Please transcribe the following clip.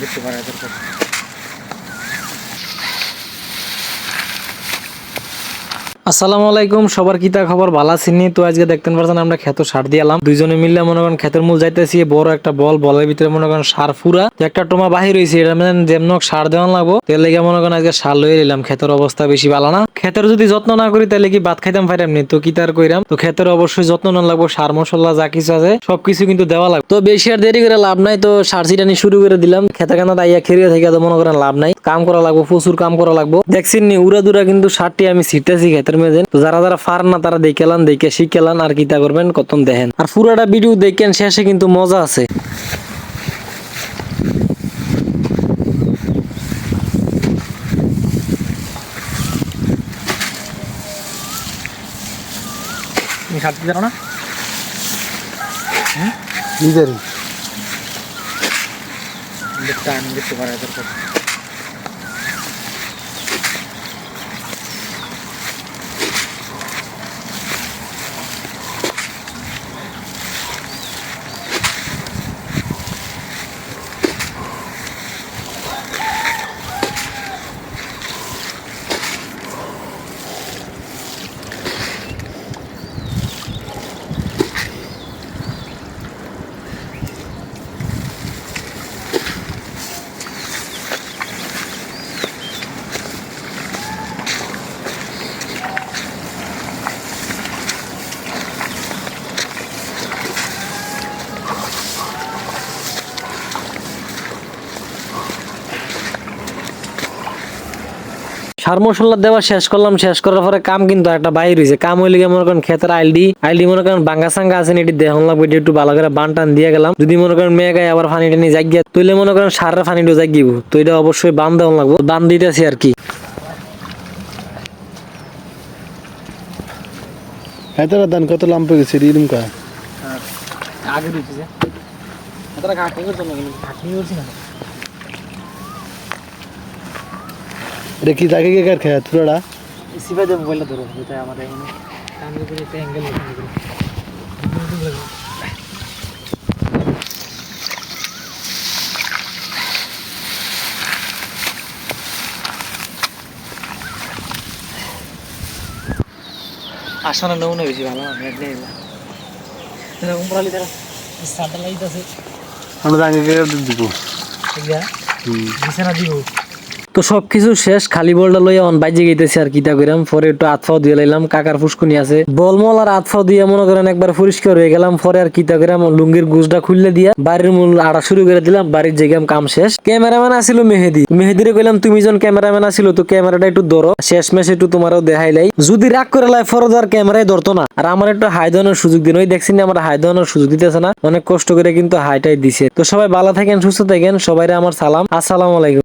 দেখতে পারে এদের আসসালামু আলাইকুম, সবার কিতা খবর? ভালো আছেনি তো আজকে দেখতেন পারছেন আমরা ক্ষেত সার দিয়ালাম দুইজনে মিললে মনে করেন ক্ষেতের মূল যাইতেছি, বড় একটা বল, বলের ভিতরে মনে করেন সার ফুরা তো একটা টোমা বাহির হয়েছে এটা মানে যেমন সার দেওয়ান লাগবো। তেল লেগে মনে করেন আজকে সার লয়ে নিলাম, ক্ষেতের অবস্থা বেশি ভালো না। ক্ষেতের যদি যত্ন না করি, তাহলে কি ভাত খাইতাম পাইতাম নি? তো কি তার কইরাম? তো ক্ষেতের অবশ্যই যত্ন না লাগবো, সার, মশলা, যা কিছু আছে, সবকিছু কিন্তু দেওয়া লাগবে। তো বেশি আর দেরি করে লাভ নাই, তো সার ছিটানি শুরু করে দিলাম। খেতে কানা দাইয়া খেরিয়ে থেকে তো মনে করেন লাভ নাই। কাম করা লাগবো, প্রচুর কাম করা লাগবো। দেখছেন নি উড়া দুরা কিন্তু সারটি আমি ছিটতেছি ক্ষেতের মেঝে তো যারা যারা ফার না তারা দেখেলান দেখে শিখেলান আর কিতা করবেন কতন দেখেন। আর পুরাটা ভিডিও দেখেন শেষে কিন্তু মজা আছে। সারতে জানো না? নিজেরই দেখতে আমি দেখতে পারে সার মশলা দেওয়া শেষ করলাম শেষ করার পরে কাম কিন্তু একটা বাইর হয়েছে কাম হইলে গিয়ে মনে করেন ক্ষেতের আইলডি আইলডি মনে করেন বাঙ্গা সাঙ্গা আছে এটি দেহন লাগবে এটি একটু ভালো করে বান টান দিয়ে গেলাম। যদি মনে করেন মেয়ে গায়ে আবার পানি টানি জাগিয়ে তুইলে মনে করেন সারের পানিটা জাগিব। তো এটা অবশ্যই বান দেওয়ান লাগবো। বান দিতেছি আর কি। হেতারা দান কত লাম্পে গেছে রিদম কা আগে দিতেছে। তারা খাটনি করতো না খাটনি করছি না এটা কি তাকে কে কার খায়? তুরাটা সিপাই দেবো বললে ধরো যেটা আমার এখানে। কামড়ে করে একটা অ্যাঙ্গেল আসলে নমুনা বেশি ভালো নেট নেই। এরকম পড়ালি তারা। স্যাটেলাইট আছে। আমরা কে দিব? বিছানা দিব। তো সবকিছু শেষ, খালি বলটা লইয়া অন বাইজে গেতেছি আর কিতা কইরাম। পরে একটু আতফাও দিয়ে লাইলাম, কাকার ফুসকুনি আছে। বলমল আর আতফাও দিয়ে মনে করেন একবার পরিষ্কার হয়ে গেলাম, পরে আর কিতা কইরাম, লুঙ্গির গুজটা খুললে দিয়া বাড়ির মূল আড়া শুরু করে দিলাম, বাড়ির জায়গাম কাম শেষ। ক্যামেরাম্যান আসিল মেহেদি। মেহেদিরে কইলাম, তুমি যখন ক্যামেরাম্যান আসিল, তো ক্যামেরাটা একটু ধরো। শেষ মেশ একটু তোমারও দেখাইলাই যদি রাগ করে লাই, ফরজ আর ক্যামেরায় ধরতো না। আর আমার একটু হাই দেওয়ানোর সুযোগ দিন। ওই দেখছি আমার হাই দেওয়ানোর সুযোগ দিতেছে না। অনেক কষ্ট করে কিন্তু হাইটাই দিছে। তো সবাই ভালো থাকেন, সুস্থ থাকেন সবাই আমার সালাম। আসসালামু আলাইকুম।